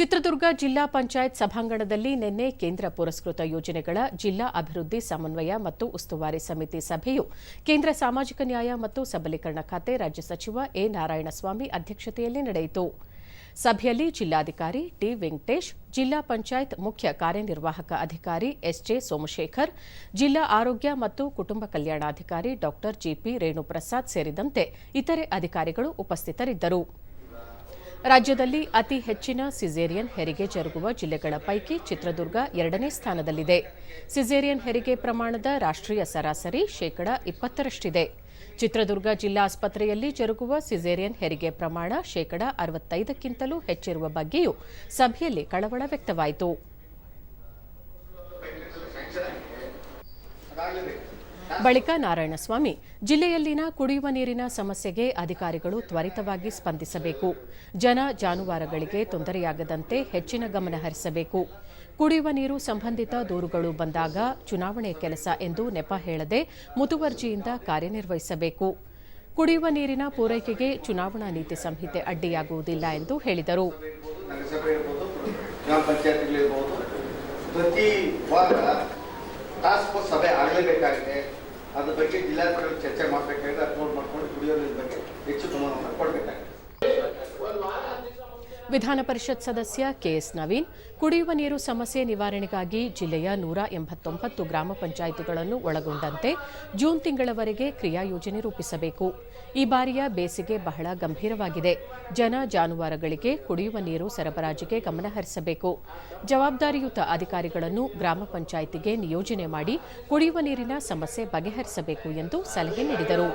ಚಿತ್ರದುರ್ಗ ಜಿಲ್ಲಾ ಪಂಚಾಯತ್ ಸಭಾಂಗಣದಲ್ಲಿ ನಿನ್ನೆ ಕೇಂದ್ರ ಪುರಸ್ಕೃತ ಯೋಜನೆಗಳ ಜಿಲ್ಲಾ ಅಭಿವೃದ್ಧಿ ಸಮನ್ವಯ ಮತ್ತು ಉಸ್ತುವಾರಿ ಸಮಿತಿ ಸಭೆಯು ಕೇಂದ್ರ ಸಾಮಾಜಿಕ ನ್ಯಾಯ ಮತ್ತು ಸಬಲೀಕರಣ ಖಾತೆ ರಾಜ್ಯ ಸಚಿವ ಎ ನಾರಾಯಣಸ್ವಾಮಿ ಅಧ್ಯಕ್ಷತೆಯಲ್ಲಿ ನಡೆಯಿತು. ಸಭೆಯಲ್ಲಿ ಜಿಲ್ಲಾಧಿಕಾರಿ ಟಿ ವೆಂಕಟೇಶ್, ಜಿಲ್ಲಾ ಪಂಚಾಯತ್ ಮುಖ್ಯ ಕಾರ್ಯನಿರ್ವಾಹಕ ಅಧಿಕಾರಿ ಎಸ್ಜೆ ಸೋಮಶೇಖರ್, ಜಿಲ್ಲಾ ಆರೋಗ್ಯ ಮತ್ತು ಕುಟುಂಬ ಕಲ್ಯಾಣಾಧಿಕಾರಿ ಡಾ ಜಿಪಿ ರೇಣುಪ್ರಸಾದ್ ಸೇರಿದಂತೆ ಇತರೆ ಅಧಿಕಾರಿಗಳು ಉಪಸ್ಥಿತರಿದ್ದರು. ರಾಜ್ಯದಲ್ಲಿ ಅತಿ ಹೆಚ್ಚಿನ ಸಿಜೇರಿಯನ್ ಹೆರಿಗೆ ಜರುಗುವ ಜಿಲ್ಲೆಗಳ ಪೈಕಿ ಚಿತ್ರದುರ್ಗ ಎರಡನೇ ಸ್ಥಾನದಲ್ಲಿದೆ. ಸಿಜೇರಿಯನ್ ಹೆರಿಗೆ ಪ್ರಮಾಣದ ರಾಷ್ಟ್ರೀಯ ಸರಾಸರಿ ಶೇಕಡಾ ಇಪ್ಪತ್ತರಷ್ಟಿದೆ. ಚಿತ್ರದುರ್ಗ ಜಿಲ್ಲಾ ಆಸ್ಪತ್ರೆಯಲ್ಲಿ ಜರುಗುವ ಸಿಜೇರಿಯನ್ ಹೆರಿಗೆ ಪ್ರಮಾಣ ಶೇಕಡಾ ಅರವತ್ತೈದಕ್ಕಿಂತಲೂ ಹೆಚ್ಚಿರುವ ಬಗ್ಗೆಯೂ ಸಭೆಯಲ್ಲಿ ಕಳವಳ ವ್ಯಕ್ತವಾಯಿತು. ಬಳಿಕ ನಾರಾಯಣಸ್ವಾಮಿ, ಜಿಲ್ಲೆಯಲ್ಲಿನ ಕುಡಿಯುವ ನೀರಿನ ಸಮಸ್ಯೆಗೆ ಅಧಿಕಾರಿಗಳು ತ್ವರಿತವಾಗಿ ಸ್ಪಂದಿಸಬೇಕು. ಜನ ಜಾನುವಾರುಗಳಿಗೆ ತೊಂದರೆಯಾಗದಂತೆ ಹೆಚ್ಚಿನ ಗಮನ ಹರಿಸಬೇಕು. ಕುಡಿಯುವ ನೀರು ಸಂಬಂಧಿತ ದೂರುಗಳು ಬಂದಾಗ ಚುನಾವಣೆ ಕೆಲಸ ಎಂದು ನೆಪ ಹೇಳದೆ ಮುತುವರ್ಜಿಯಿಂದ ಕಾರ್ಯನಿರ್ವಹಿಸಬೇಕು. ಕುಡಿಯುವ ನೀರಿನ ಪೂರೈಕೆಗೆ ಚುನಾವಣಾ ನೀತಿ ಸಂಹಿತೆ ಅಡ್ಡಿಯಾಗುವುದಿಲ್ಲ ಎಂದು ಹೇಳಿದರು. ಪ್ರತಿ ವಾರ ಟಾಸ್ಕ್ ಫೋರ್ಸ್ ಸಭೆ ಆಗಲೇಬೇಕಾಗಿದೆ. ಅದ್ರ ಬಗ್ಗೆ ಜಿಲ್ಲಾಧಿಕಾರಿಗಳು ಚರ್ಚೆ ವಿಧಾನ ಪರಿಷತ್ ಸದಸ್ಯ ಕೆಎಸ್ ನವೀನ್, ಕುಡಿಯುವ ನೀರು ಸಮಸ್ಯೆ ನಿವಾರಣೆಗಾಗಿ ಜಿಲ್ಲೆಯ ನೂರ ಎಂಬತ್ತೊಂಬತ್ತು ಗ್ರಾಮ ಪಂಚಾಯಿತಿಗಳನ್ನು ಒಳಗೊಂಡಂತೆ ಜೂನ್ ತಿಂಗಳವರೆಗೆ ಕ್ರಿಯಾ ಯೋಜನೆ ರೂಪಿಸಬೇಕು. ಈ ಬಾರಿಯ ಬೇಸಿಗೆ ಬಹಳ ಗಂಭೀರವಾಗಿದೆ. ಜನ ಜಾನುವಾರುಗಳಿಗೆ ಕುಡಿಯುವ ನೀರು ಸರಬರಾಜಿಗೆ ಗಮನಹರಿಸಬೇಕು ಜವಾಬ್ದಾರಿಯುತ ಅಧಿಕಾರಿಗಳನ್ನು ಗ್ರಾಮ ಪಂಚಾಯಿತಿಗೆ ನಿಯೋಜನೆ ಮಾಡಿ ಕುಡಿಯುವ ನೀರಿನ ಸಮಸ್ಯೆ ಬಗೆಹರಿಸಬೇಕು ಎಂದು ಸಲಹೆ ನೀಡಿದರು.